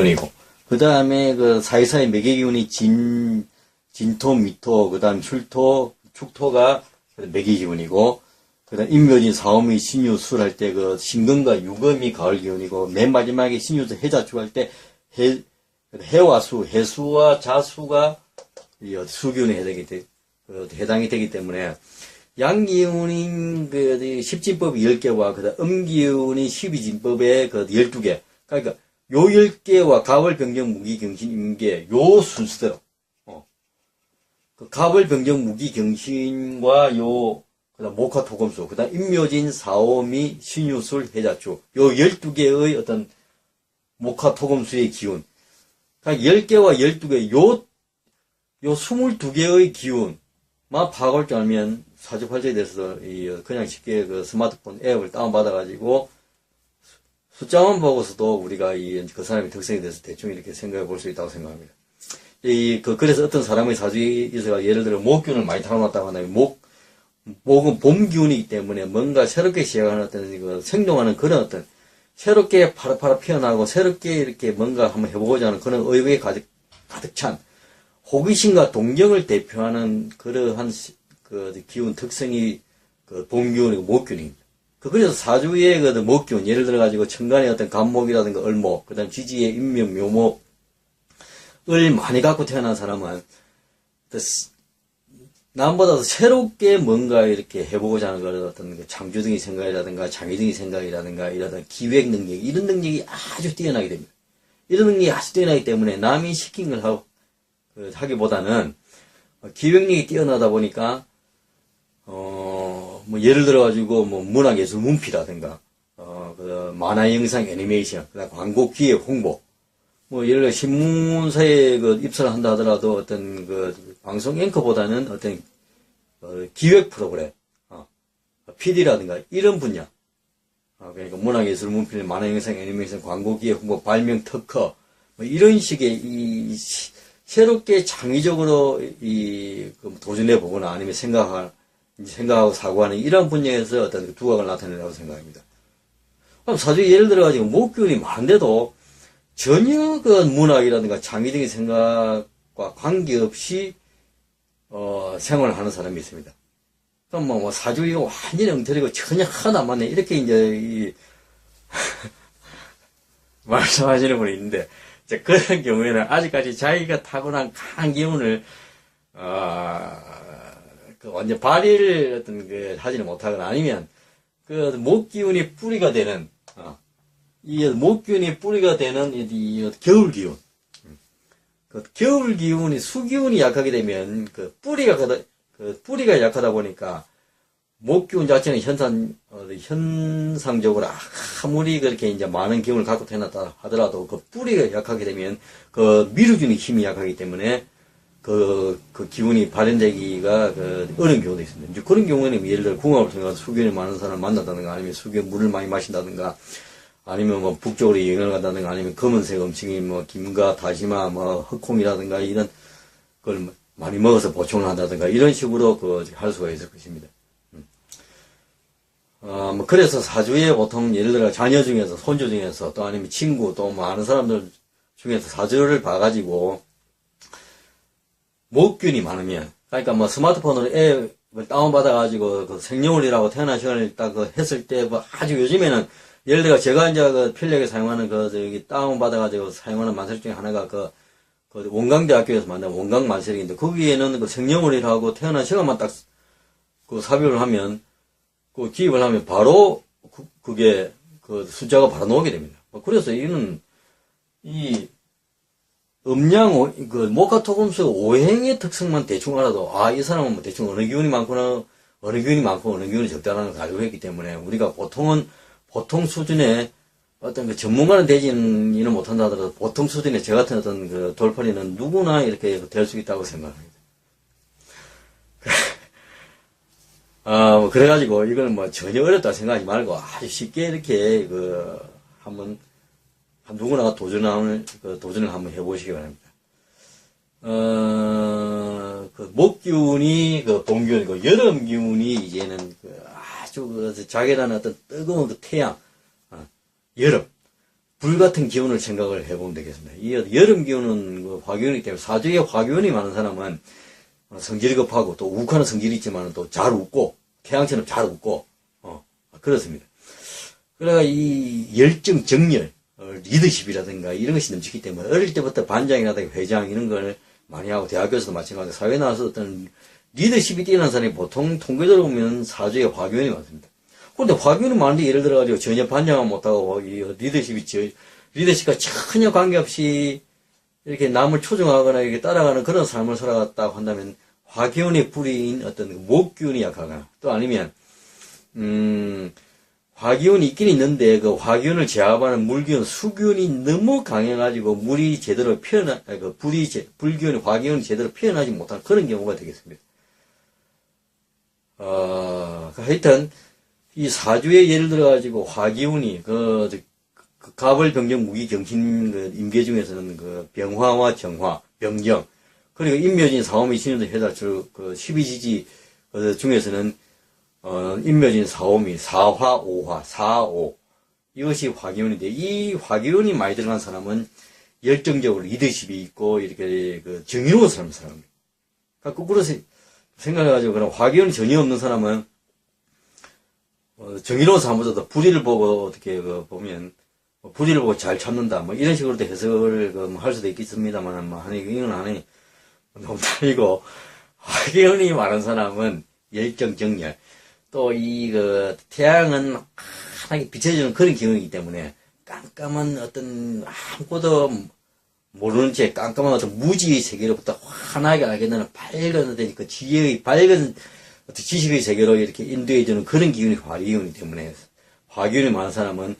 기운이고 그 다음에 그 사이사이 매개 기운이 진 진토 미토 그 다음 출토 축토가 매개 기운이고 그 다음 임묘진 사오미 신유 술할 때 그 신금과 유금이 가을 기운이고 맨 마지막에 신유수 해자축 할때 해, 해와 수 해수와 자수가 이 수기운에 해당이, 되, 그 해당이 되기 때문에 양기운인 그 십진법이 10개와 그다음 음기운이 12진법의 그 12개. 그러니까 요 10개와 가월 병정 무기 경신 임계 요 순서대로 어. 그 가월 병정 무기 경신과 요 그다음 목화 토금수 그다음 임묘진 사오미 신유술 해자주 요 12개의 어떤 목화 토금수의 기운. 그러니까 10개와 12개 요요 22개의 기운. 만 파악할 줄 알면 사주팔자에 대해서 이 그냥 쉽게 그 스마트폰 앱을 다운받아가지고 숫자만 보고서도 우리가 이 그 사람의 특성에 대해서 대충 이렇게 생각해 볼 수 있다고 생각합니다. 이, 그, 그래서 어떤 사람의 사주에 있어가 예를 들어 목균을 많이 타고났다고 하면 목, 목은 봄 기운이기 때문에 뭔가 새롭게 시작하는 어떤 그 생동하는 그런 어떤 새롭게 파라파라 피어나고 새롭게 이렇게 뭔가 한번 해보고자 하는 그런 의욕에 가득, 가득 찬 호기심과 동경을 대표하는 그러한 시- 그 기운 특성이 그 봄기운이고 목균입니다. 그 그래서 사주의 그 목균 예를 들어 가지고 천간의 어떤 간목이라든가 을목 그 다음 지지의 인명 묘목 을 많이 갖고 태어난 사람은 또 스- 남보다 도 새롭게 뭔가 이렇게 해보고자 하는 그런 어떤 그 창조적인 생각이라든가 창의적인 생각이라든가 이런 기획 능력 이런 능력이 아주 뛰어나게 됩니다. 이런 능력이 아주 뛰어나기 때문에 남이 시킨 걸 하고 그 하기보다는 기획력이 뛰어나다 보니까 어, 뭐 예를 들어 가지고 뭐 문화예술 문피라든가 어, 그 만화 영상 애니메이션, 그다음 광고 기획 홍보. 뭐 예를 들어 신문사에 그 입사를 한다 하더라도 어떤 그 방송 앵커보다는 어떤 어, 기획 프로그램, 어, PD라든가 이런 분야, 어, 그러니까 문화예술 문필, 만화 영상 애니메이션, 광고 기획 홍보, 발명 특허 뭐 이런 식의 이 시- 새롭게 창의적으로 이 그 도전해 보거나 아니면 생각할 생각하고 사고하는 이런 분야에서 어떤 그 두각을 나타낸다고 생각합니다. 그럼 사주 예를 들어 가지고 목균이 많은데도 전혀 그 문학이라든가 창의적인 생각과 관계없이 어, 생활을 하는 사람이 있습니다. 그럼 뭐, 뭐 사주가 완전히 엉터리고 전혀 하나도 안 맞네. 이렇게 이제 이 말씀하시는 분이 있는데 이제 그런 경우에는 아직까지 자기가 타고난 강한 기운을 어, 그 완전 발휘를 어떤 그 하지는 못하거나 아니면 그 목기운이 뿌리가 되는 어, 이 목기운이 뿌리가 되는 이, 이 겨울 기운. 그 겨울 기운이 수기운이 약하게 되면 그 뿌리가 그 뿌리가 약하다 보니까 목기운 자체는 현상 어, 현상적으로 아무리 그렇게 이제 많은 기운을 갖고 태어났다 하더라도 그 뿌리가 약하게 되면 그 밀어주는 힘이 약하기 때문에 그, 그 기운이 발현되기가 그 어려운 경우도 있습니다. 이제 그런 경우에는 예를 들어 궁합을 통해서 수견이 많은 사람을 만난다든가 아니면 수견 물을 많이 마신다든가 아니면 뭐 북쪽으로 여행을 간다든가 아니면 검은색 음식이 뭐 김과 다시마 뭐 흑콩이라든가 이런 걸 많이 먹어서 보충을 한다든가 이런 식으로 그 할 수가 있을 것입니다. 음. 어, 뭐 그래서 사주에 보통 예를 들어 자녀 중에서 손주 중에서 또 아니면 친구 또뭐 아는 사람들 중에서 사주를 봐가지고 목균이 많으면 그러니까 뭐 스마트폰으로 앱을 다운받아가지고 그 생년월일하고 태어난 시간을 딱 그 했을 때 뭐 아주 요즘에는 예를 들어 제가 이제 그 필력에 사용하는 그 저기 다운받아가지고 사용하는 만세력 중에 하나가 그, 그 원광대학교에서 만든 원광 만세력인데 거기에는 그 생년월일하고 태어난 시간만 딱 그 삽입을 하면 그 기입을 하면 바로 그, 그게 그 숫자가 바로 나오게 됩니다. 뭐 그래서 이는 이 음양, 오- 그, 목화토금수 오행의 특성만 대충 알아도, 아, 이 사람은 뭐 대충 어느 기운이 많구나, 어느 기운이 많고 어느 기운이 적다라는 걸 알고 있기 때문에, 우리가 보통은, 보통 수준의 어떤 그 전문가는 되지는 못한다 하더라도, 보통 수준의 저 같은 어떤 그 돌팔이는 누구나 이렇게 될 수 있다고 생각합니다. 아, 뭐, 그래가지고, 이걸 뭐 전혀 어렵다 생각하지 말고, 아주 쉽게 이렇게, 그, 한번, 한 누구나 도전을, 그 도전을 한번 해보시기 바랍니다. 어, 그, 목기운이, 그, 봄기운이고, 여름 기운이 이제는, 그, 아주, 그, 자기라는 어떤 뜨거운 그 태양, 어, 여름. 불 같은 기운을 생각을 해보면 되겠습니다. 이 여름 기운은 그 화기운이기 때문에 사주에 화기운이 많은 사람은 성질이 급하고 또 욱하는 성질이 있지만 또 잘 웃고 태양처럼 잘 웃고 어 그렇습니다. 그래가 이 열정 정열 어, 리더십이라든가 이런 것이 넘치기 때문에 어릴 때부터 반장이라든가 회장 이런 걸 많이 하고 대학교에서도 마찬가지로 사회 나와서 어떤 리더십이 뛰어난 사람이 보통 통계적으로 보면 사주에 화기운이 많습니다. 근데 화기운이 많은데 예를 들어가지고 전혀 반장을 못하고 이 리더십이 저, 리더십과 전혀 관계없이 이렇게 남을 초종하거나 이렇게 따라가는 그런 삶을 살아갔다고 한다면 화기운의 불인 어떤 그 목기운이 약하거나 또 아니면 음 화기운이 있긴 있는데 그 화기운을 제압하는 물기운 수기운이 너무 강해가지고 물이 제대로 표현 아니, 그 불이 제, 불기운이 화기운이 제대로 표현하지 못하는 그런 경우가 되겠습니다. 어, 그 하여튼 이 사주에 예를 들어가지고 화기운이 그, 저, 그 갑을 병정 무기 경신 그 임계 중에서는 그 병화와 정화 병정 그리고 인묘진 사오미 신유도 해달출 그 12지지 그 중에서는 어 인묘진 사오미 사화 오화 사오. 이것이 화기운인데 이 화기운이 많이 들어간 사람은 열정적으로 리더십이 있고 이렇게 그 정의로운 사람 사람입니다. 그러니까 거꾸로 세- 생각해가지고 그럼 화기운이 전혀 없는 사람은 어, 정의로운 사람보다도 불의를 보고 어떻게 그 보면 뭐 불의를 보고 잘 참는다 뭐 이런 식으로도 해석을 그할 수도 있겠습니다만 뭐 아니 이건 아니 농담이고 화기운이 많은 사람은 열정 정열 또 이 그 태양은 환하게 비춰주는 그런 기운이기 때문에 깜깜한 어떤 아무것도 모르는 채 깜깜한 어떤 무지의 세계로부터 환하게 알게 되는 밝은 어떤 그 지혜의 밝은 어떤 지식의 세계로 이렇게 인도해주는 그런 기운이 화기운이기 때문에 화기운이 많은 사람은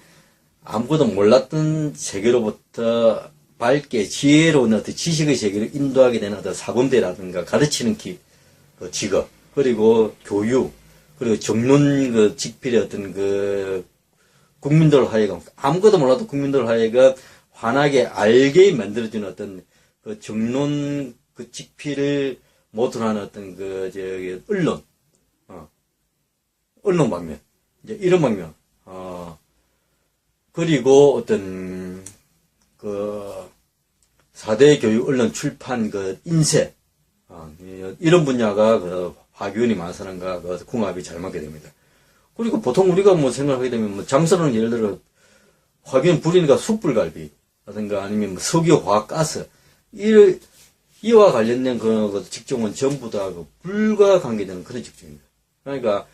아무것도 몰랐던 세계로부터 밝게 지혜로운 어떤 지식의 세계를 인도하게 되는 어떤 사범대라든가 가르치는 기, 그 직업, 그리고 교육, 그리고 정론 그 직필의 어떤 그 국민들 하여금 아무것도 몰라도 국민들 하여금 환하게 알게 만들어주는 어떤 그 정론 그 직필을 모토로 하는 어떤 그 저기 언론, 어, 언론 방면, 이제 이런 방면, 어, 그리고 어떤 그 4대 교육 언론 출판 그 인쇄 어, 이- 이런 분야가 그 많은 사람과 그 궁합이 잘 맞게 됩니다. 그리고 보통 우리가 뭐 생각하게 되면 뭐 장사는 예를 들어 화교원 불이니까 숯불갈비라든가 아니면 뭐 석유 화학 가스 이 이와 관련된 그, 그 직종은 전부 다 그 불과 관계되는 그런 직종입니다. 그러니까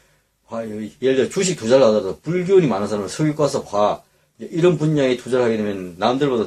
화, 예를 들어 주식 투자를 하더라도 불기운이 많은 사람은 석유가스 화 이런 분야에 투자를 하게 되면 남들보다